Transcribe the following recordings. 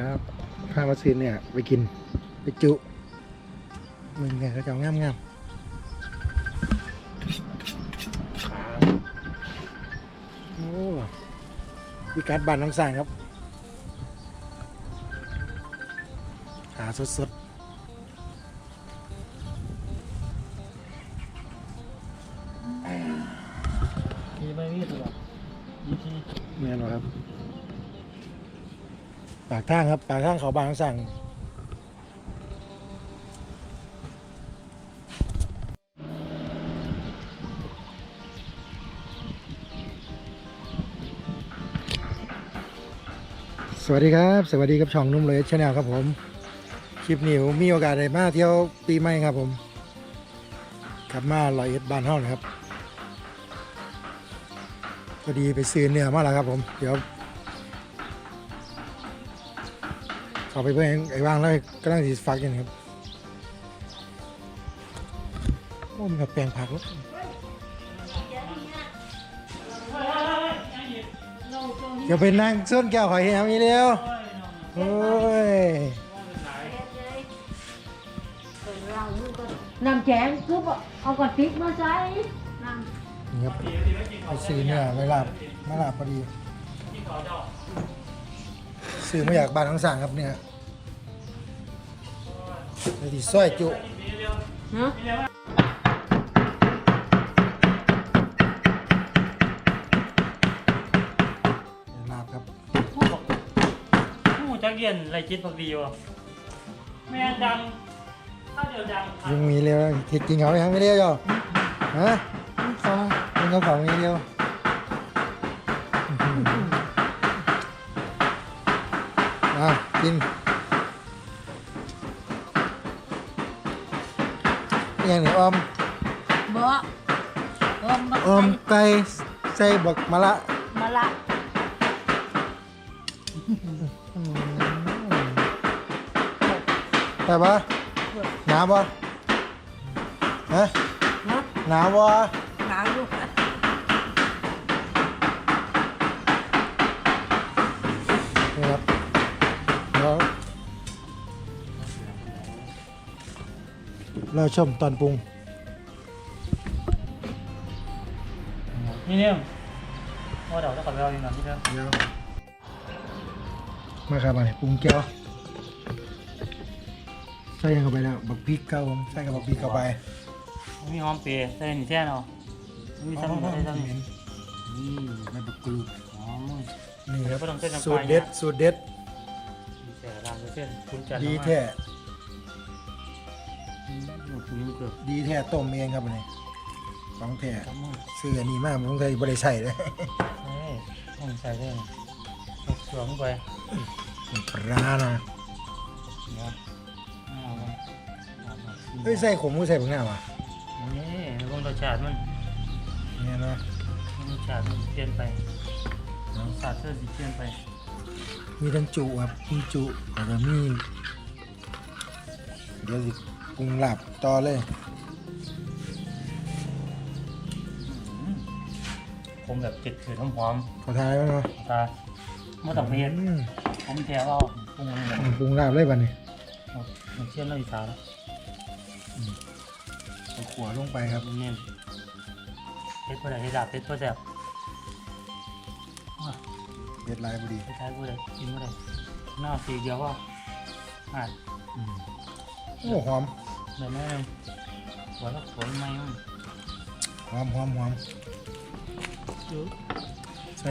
ครับข้าววัซีนเนี่ย ไปกิน ไปจุ มึงไงเขาจะเอางามงามโอ้วิกัดบานน้องสร้างครับ หาสดสดมีไม่มีตัวยี่ทีๆเนี่ยหรอครับ ปากทางครับ ปากทางเขาบางสร้างสวัสดีครับ สวัสดีครับช่องนุ่มเลยชาแนลครับผม คลิปนี้ผมมีโอกาสได้มาเที่ยวปีใหม่ครับผมกลับมาลอยเอ็ดบ้านเฮานะครับพอดีไปซื้อเนื้อมาแล้วครับผม เดี๋ยว ขอไปเพื่อนไอ้ว่างแล้วกำลังสิฟักกันครับโอ้มีกับแปลงผักแล้วเดี๋ยวไปนั่งส้นแก้วหอยแหมอีเร็วโอ้ยน้ำแข็งคือบอกเอากระติกมาใส่น้นี่ครับไปซื้อเนื้อไม่ลาบไม่ลาบพอดี ซื้อมาจากบ้านทั้งสั่งครับเนี่ยเดี๋ยวที่ซอยจุำฮะลาบครับผู้จักเรียนไรจิตพักดีวะแม่ดังถ้าเดียวดังยังมีเร็วทิดกินเขายังไม่เร็วย่อฮะสองกินเขาของมีเร็วอื้อหือ อะกินอย่างนี้ออมบ่อมมาออมไก่ใส่บัก ราชมตอนปรุง นี่เนี่ยว่าเดี๋ยวจะขับเราอย่างนั้นนี่เด้อเดี๋ยวมาครับมาปรุงแก้วใส่ยังเข้าไปแล้วบักพริกเข้าผมใส่กับบักพริกเข้าไปมีหอมเปรย์ใส่นี่แท่เนาะมีซ้ำใส่ซ้ำนี่นี่ใบบักกรูดหอมนี่ครับก็ต้องใส่น้ำปลาสูตรเด็ดสูตรเด็ดมีแต่ รามเส้นคุณจัดดีแท้คุณเกือบดีแท้ต้มเองครับอันนี้ของแท้ทำมือซื้ออันนี้มากมันต้องใส่บริใส่เลยเฮ้ยต้องใส่ด้วยตกสวมไปปลานะเนาะเอาไปเฮ้ยใส่ขมก็ใส่ผงหน้าวะนี่รสชาติมันเนี่ยนะรสชาติมันเปลี่ยนไปรสชาติเสื้อสีเปลี่ยนไปมีทั้งจุครับมีจุแล้วก็มีเดี๋ยวสิ ปรุงลาบต่อเลยผมแบบจิตถือน้ำหอมขอทายไว้เนาะตาเมื่อต่างประเทศอืมผมแท้ว่าปรุงมันแบบปรุงลาบเลยบัดนี้มันเชื่อมเราอีสานแล้วเอาขัวลงไปครับเน้นเพชรผู้ใดให้ดาบเพชรผู้แสบเด็ดลายพอดีไปท้ายผู้ใดกินผู้ใดหน้าสีเดียวว่าอ่าอืมโอ้หอม เดี๋ยวแม่นึงหัวละหัวไม่มั้งหอมหอมหอมใส่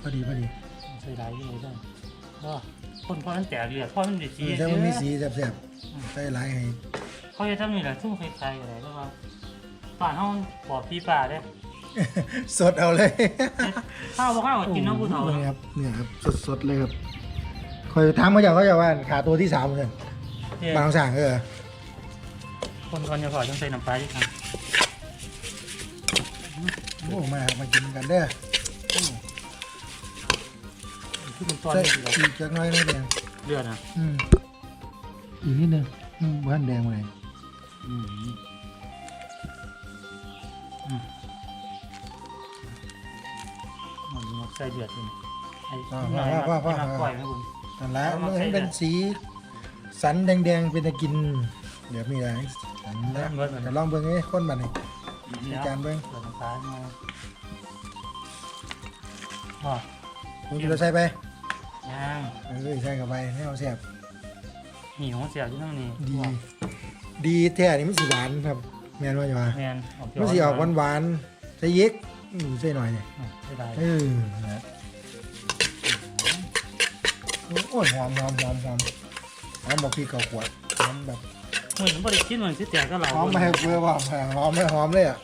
พอดีพอดีใส่หลายที่เลยได้ก็คนเพราะมันแตกเลือดเพราะมันเป็นสีใส่มันมีสีแซ่บๆใส่หลายให้เขาจะทำนี่แหละชุ่มคล้ายๆอะไรแล้วว่าป่านห้องปอบพี่ป่าได้สดเอาเลยข้าวบ่ข้าวกินน้ำผู้เฒ่านี่ครับเนี่ยครับสดๆเลยครับคอยถามเขาอย่างเขาจะว่าขาตัวที่สามเหมือนกันเนี่ยบางสั่งเออ คนก่อนจะขอจังใส่น้ำปลาที่ทางโอ้มามากินกันเด้อที่เป็นตอนใส่นี้เราอีกจักหน้อยนิดเดียวเลือดนะอืมอีกนิดนึงอืมบ้านแดงเลยอืมอืมมันใส่เดือดอยู่ไอ้ที่ไหนมาที่มาปล่อยไหมคุณ นั่นละมันให้เป็นสี สันแดงๆเป็นตะกิน เดี๋ยวมีอะไร สันแล้วเบิดมันลองเบิ่งไอ้คนบัดนี้มีการเบิ่งเปิดน้ำตาลมาอ๋อมึงจะใส่ไปย่างเออใส่เข้าไปให้เอาแซ่บหนีของเสียอยู่นั่งนี่ดี ดีแท้นี่มันสิหวานครับแม่นว่าจะว่าแมนออกเขียวมันสิออกหวานๆใส่เย็กอืมใส่หน่อยเนี่ยอะไม่ได้เออนะโอ้ยหอมหอมหอมหอมหอมบอกพี่เกาขวดหอมแบบ เหมือนบริคิดเหมือนที่แตกก็เราหอมไม่ให้เบื่อว่าหอมไม่หอมเลยอะ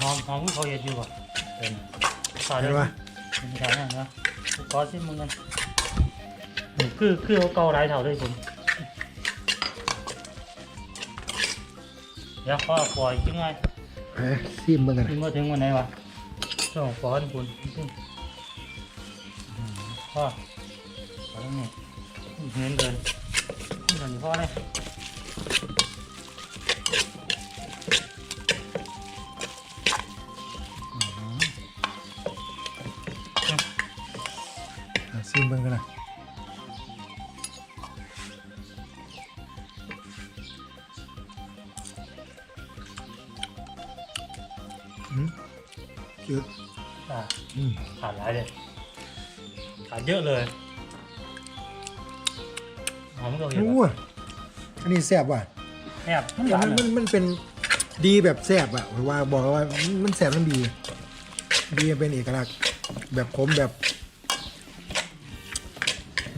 หอมหอมเขาเห็ดอยู่อะเป็นต่อเห็ได้นไหมปะเป็นไงนะเนาะขอซิมึงกันนี่คือคือเขาเกาไรเท่าด้วยผมเดี๋ยวข้อปล่อยขึ้นไงเฮ้ยซิมเบิ่งกันขึ้นมาถึงวันไหนวะช่วงฟ้อนคุณพ่อขอแล้วนี่เงินเดินนี่ตอนนี้ พ่อเลยอะซิมเบิ่งกันนะอืมจืดอ่า อืมขาดหลายเลยขาดเยอะเลยหอมก็เห็นโอ้ยอันนี้แซ่บว่ะแอบมันหมัวานนเลมันยมันเป็นดีแบบแซ่บอะว่าบอกว่ามันแซ่บมันดี ดีเป็นเอกลักษณ์แบบขมแบบ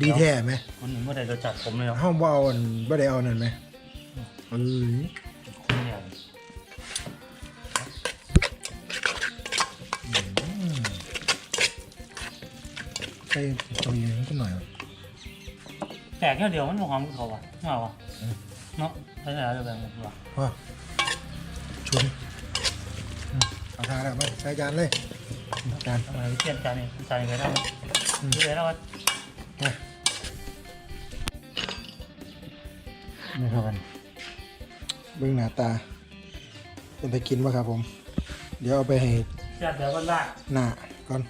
ดีแท้ไหมมันเมื่อใดเราจัดผมเลยเนาะห้องว่าเอาอันบ่ได้เอานั่นไหมเออคนเนี่ยใส่ตัวนี้นิดหน่อย แตกแค่เดียวมันบ่หอมเขาอะไม่เอาอะเนาะใช่ไหมเราแบบนี้ว่ะพ่อชุนอืมเอาทาแล้วมาใส่จานเลยจานทำไมเปลี่ยนจานนี่จานยังไงได้ดูเลยแล้วว่านี่ครับมันเบื้องหน้าตา เป็นตะกินวะครับผม เดี๋ยวเอาไปให้จัดเดี๋ยวก็ได้หน้าก่อน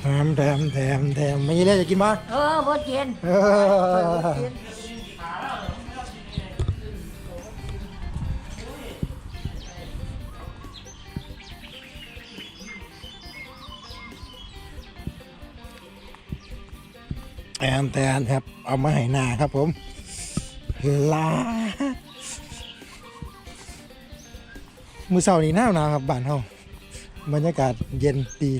แถมแถมแถมแถมไม่ได้จะกินบ้างเออบ่เจนเออแอนแตนครับ เอามาให้หน้าครับผม ลา มือเสาร์นี้หนาวหนาวครับบ้านเฮาบรรยากาศเย็นดี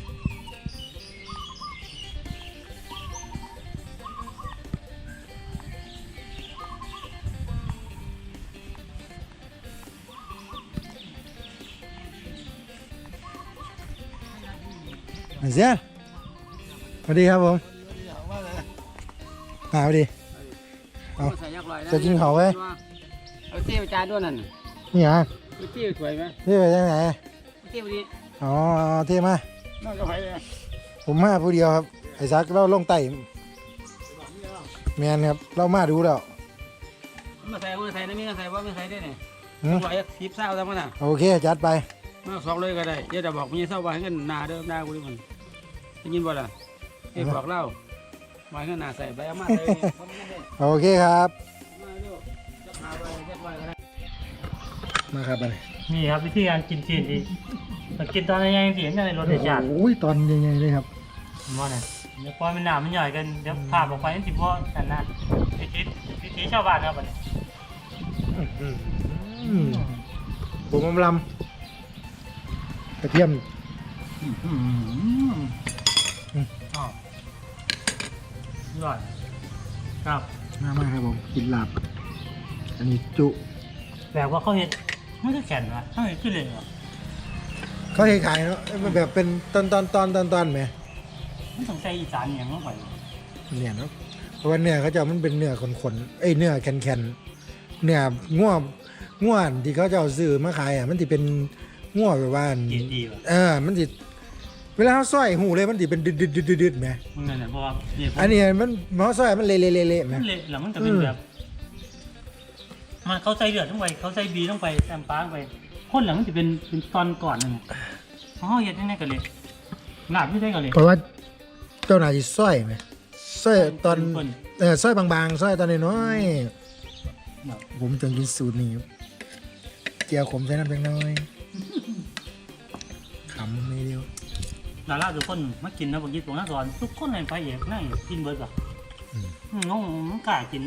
เสียสวัสดีครับผมมาสวัสดี เอาใส่ยักษ์ลอยนะจะกินเขาไหมเอาเตี้ยวจานด้วยนั่นนี่ฮะเอาเตี้ยวถวยไหมนี่ไปยังไงเอาเตี้ยวดีอ๋อเอาเท่มาน่าจะไหวเลยผมมาผู้เดียวครับไอ้ซักเราลงไต่แมนครับเรามาดูแล้วมาใส่มาใส่นะมีมาใส่ว่าไม่ใส่ได้เนี่ยหืมไหวทิพย์เศร้าทำมันน่ะโอเคจัดไป มาสองเลยก็ได้เดี๋ยวจะบอกมีเศร้าว่าให้เงินนาเด้อนากูดิมันได้ยินบ่ล่ะเอ้บอกเล่าว่าให้เงินนาใส่ใบอามาใส่เนี่ยเพราะมันไม่ได้โอเคครับ มาเร็วจะหาใบเจ็ดใบก็ได้มาครับไปนี่ครับวิธีการกินจีนดีมากินตอนยังยังสีมันในรสเด็ดจัดโอ้ยตอนใหญ่ๆเลยครับผมว่าเนี่ยเดี๋ยวปล่อยมันหนามันใหญ่กันเดี๋ยวภาพออกไปนั่นสิบ่กันนะวิธีวิธีชาวบ้านครับอันนี้อืมผมอมลำ กระเทียมอ๋ออร่อยครับมามาครับผมกินลาบอันนี้จุ แบบว่าเขาเห็ดไม่ได้แข็งนะเขาเห็ดขึ้นเลยเหรอเขาเทขายเนาะมันแบบเป็นตอนตอนตอนตอนตอนไหมไม่ต้องใช้อีสานอย่างลงไปเนี่ยเนาะเพราะว่าเนื้อเขาจะมันเป็นเนื้อขนๆเอ้ยเนื้อแข็งๆเนื้อง่วง่วนที่เขาจะเอาซื้อมาขายอะมันจะเป็น ง่วแบบว่าอันกินดีว่ะเออมันจะเวลาเขาซอยหูเลยมันจะเป็นดึดดึดดึดดึดดึดไหมมึงนั่นแหละเพราะว่านี่ผมอันนี้มันเขาซอยมันเละเละเละเละไหม มันเละแล้วมันจะเป็นแบบ มันเขาใส่เลือดลงไปเขาใส่บีลงไปแซมป้าลงไปคนหลังมันจะเป็นเป็นตอนก่อนนั่นไงอ๋อเฮ็ดยังไงกันเลยลาบไม่ได้กันเลย เพราะว่าเจ้าหน้าที่ซอยไหมซอยตอนเพิ่นเออซอยบางๆซอยตอนน้อยๆผมจนกินสูตรนี้เจียวขมใส่น้ำเพียงน้อย ดาราทุกคนมากินนะบางทีผมน่าสอนทุกคนในพระเอกนั่งกินเบิร์ดอะอืมอืมน้องมันกล้ากิน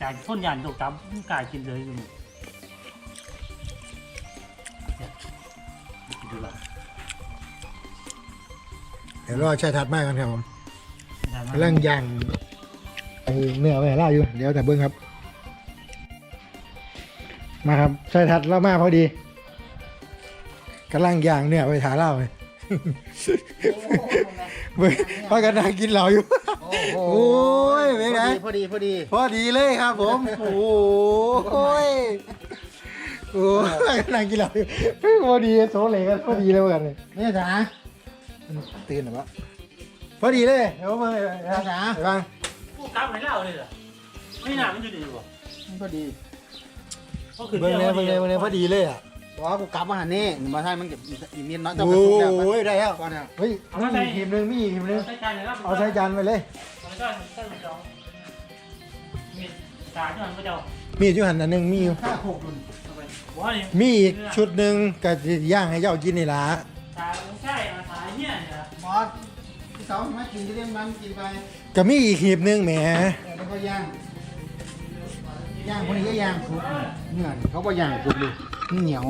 จากคนยานตกตับมันกล้ากินเลยอยู่นี่เนี่ยกินดูละเดี๋ยวรอใช้ทัดมากกันครับผมได้ไหมกำลังย่างไอ้เนื้อไว้ให้ล่าอยู่ เดี๋ยวแต่เบิ้งครับ มาครับใช้ทัดเล่ามาพอดีกำลังย่างเนื้อไว้ถาเล่าเลย เบิ้งพากันนั่งกินเหล้าอยู่ โอ้โอ้ยเป็นไง พอดีพอดีพอดีเลยครับผม โอ้ยโอ้ยพากันนั่งกินเหล้าอยู่พอดีโซเลยกันพอดีเลยเหมือนกันเลยนี่จ๋าตื่นหรือเปล่าพอดีเลยเดี๋ยวมาเลยจ๋าไปบ้างกูกลับไหนเล่าเลยเหรอไม่น่ามันอยู่ดีกว่าพอดีก็คือเบิ้งเลยเบิ้งเลยเบิ้งเลยพอดีเลยอะ บอกว่ากูกลับมาหันนี่มาให้มันเก็บอีกนิดน้อยโอ้ยได้แล้วก่อนเนี่ยเฮ้ยมีอีกทีมหนึงมีอีกทีมหนึงใช้จานเลยครับเอาใช้จานไปเลยเอาใช้จานใช้จานมีจานที่มันก็จะมีอยู่หันอันหนึงมีอยู่ข้าหกรุ่นเอาไปว่านี่มีอีกชุดหนึ่งก็สิย่างให้เจ้ากินนี่ล่ะจานไม่ใช่อาสาเนี่ยเนี่ยบอสพี่สาวมากินจะเลี้ยงมันกินไปก็มีอีกหีบหนึงแหมแล้วก็ย่างย่างคนนี้ก็ย่างสุกเนื้อเขาก็ย่างสุกเลยนี่ เหนียว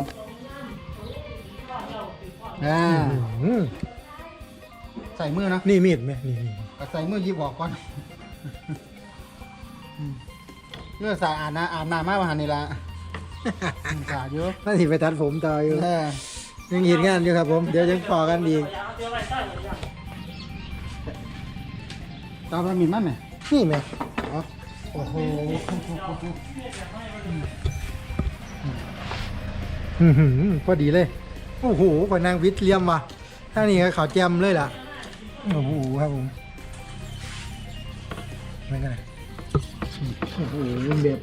อ่าอืมใส่มือนะนี่มีดไหมนี่นี่ก็ใส่มือหยิบออกก่อนอืมเนื้อสะอาดนะอาบน้ำมาหันนี่ละสะอาดเยอะน่าสิไปตัดผมต่ออยู่ เออยังเห็นงานอยู่ครับผม เดี๋ยวยังต่อกันอีกเอาเดี๋ยวไปใส่เลยจ้ะตามรามินมั้ยแม่นี่ไหมอ๋อโอ้โหอื้อหือ พอดีเลย โอ้โหกว่านางวิทย์เลียมว่ะถ้านี่ก็เขาวแจมเลยล่ะ โอ้โหครับผมไม่ไงโอ้โหแบบ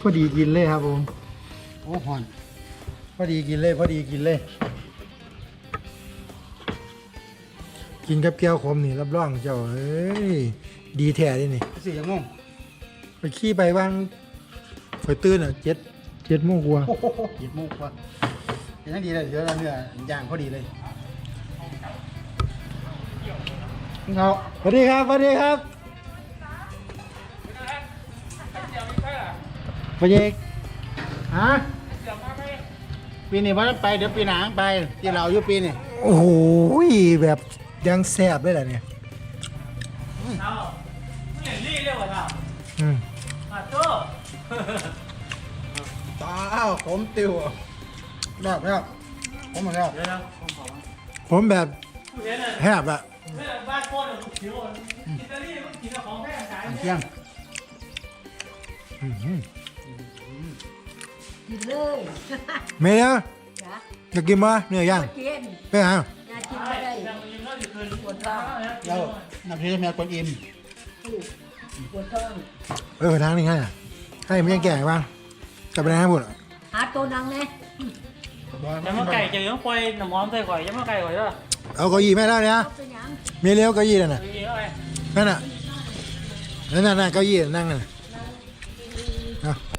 พอดีกินเลยครับผมโอ้หอน พอดีกินเลย พอดีกินเลย กินกับแก้วขมนี่รับรองเจ้าเอ้ยดีแท้เลยนี่สี่ยังงงไปขี้ไปบ้างคอยตื่นอะเจ็ด เจ็ดโมงกว่าโอ้โหหยิบมุกว่ะเป็นยังดีเลยเดี๋ยวเราเนื้อย่างพอดีเลยเงาสวัสดีครับ สวัสดีครับพอเยกฮะปีนี้วันไปเดี๋ยวปีหน้าไปที่เราอยู่ปีนี้โอ้โหแบบยังแซ่บเลยแหละเนี่ยเอาไม่เห็ นรีเรียกว่าเราอืมอะโจ้ตาวผมติวแบบแบบผมหมดแล้วเดี๋ยวนะผมขอว่าผมแบบผู้เห็นเลยแฮบอะเฮ้ยบ้านโคตรลูกคิ้วอะอิตาลีมันกินของแพงขายเที่ยงอื้อหือกินเลยเมียจ้ะอยากกินมาเนื้อย่างกินไปหาอย่ากินไม่ได้ยังยังน่าจะคืนปวดท้องแล้วนับถือแม่คนอิ่มปวดท้องเออทางนี้ให้อะให้มันยังแก่บ้าง จะไปไหนให้หมดอะหาตัวนังไงยังมาไก่จะยังปล่อยน้ำหอมใส่ข่อยยังมาไก่ข่อยเด้อเอาเก้าอี้แม่แล้วเนี่ยเอาไปหยังมีเลี้ยวเก้าอี้นั่นน่ะไปยิงเอาไปนั่นน่ะนั่นน่ะนั่นน่ะเก้าอี้นั่งนั่นน่ะเอา